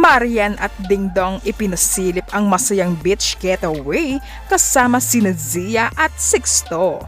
Marian at Dingdong ipinasilip ang masayang beach getaway kasama sina Zia at Sixto.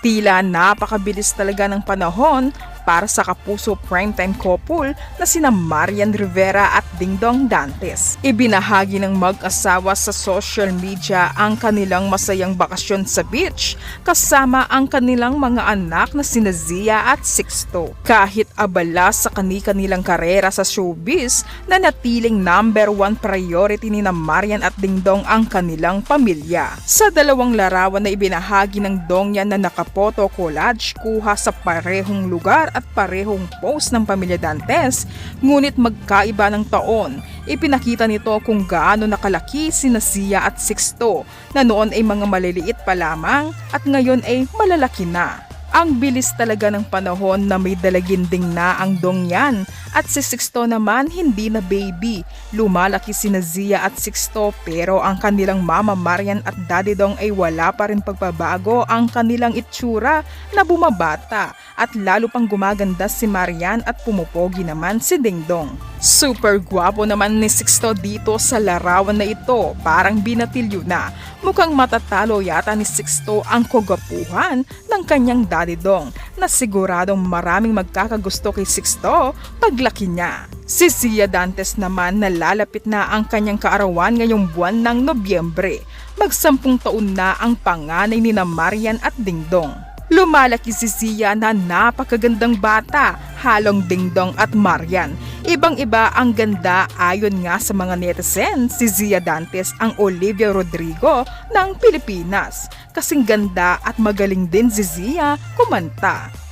Tila napakabilis talaga ng panahon para sa kapuso primetime couple na sina Marian Rivera at Dingdong Dantes. Ibinahagi ng mag-asawa sa social media ang kanilang masayang bakasyon sa beach kasama ang kanilang mga anak na sina Zia at Sixto. Kahit abala sa kani-kanilang karera sa showbiz na natiling number one priority ni na Marian at Dingdong ang kanilang pamilya. Sa dalawang larawan na ibinahagi ng Dongyan na nakapoto collage kuha sa parehong lugar at parehong post ng pamilya Dantes, ngunit magkaiba ng taon. Ipinakita nito kung gaano nakalaki sina Sia at Sixto na noon ay mga maliliit pa lamang at ngayon ay malalaki na. Ang bilis talaga ng panahon na may dalaginding na ang dongyan at si Sixto naman hindi na baby. Lumalaki si Zia at Sixto pero ang kanilang mama Marian at daddy dong ay wala pa rin pagbabago ang kanilang itsura na bumabata at lalo pang gumaganda si Marian at pumupogi naman si Dingdong. Super gwapo naman ni Sixto dito sa larawan na ito, parang binatilyo na. Mukhang matatalo yata ni Sixto ang kogapuhan ng kanyang daddy dong na siguradong maraming magkakagusto kay Sixto paglaki niya. Si Sia Dantes naman nalalapit na ang kanyang kaarawan ngayong buwan ng Nobyembre. Magsampung taon na ang panganay ni na Marian at Dingdong. Lumalaki si Sia na napakagandang bata, halong dingdong at Marian. Ibang-iba ang ganda ayon nga sa mga netizens, si Zia Dantes ang Olivia Rodrigo ng Pilipinas. Kasing ganda at magaling din si Zia kumanta.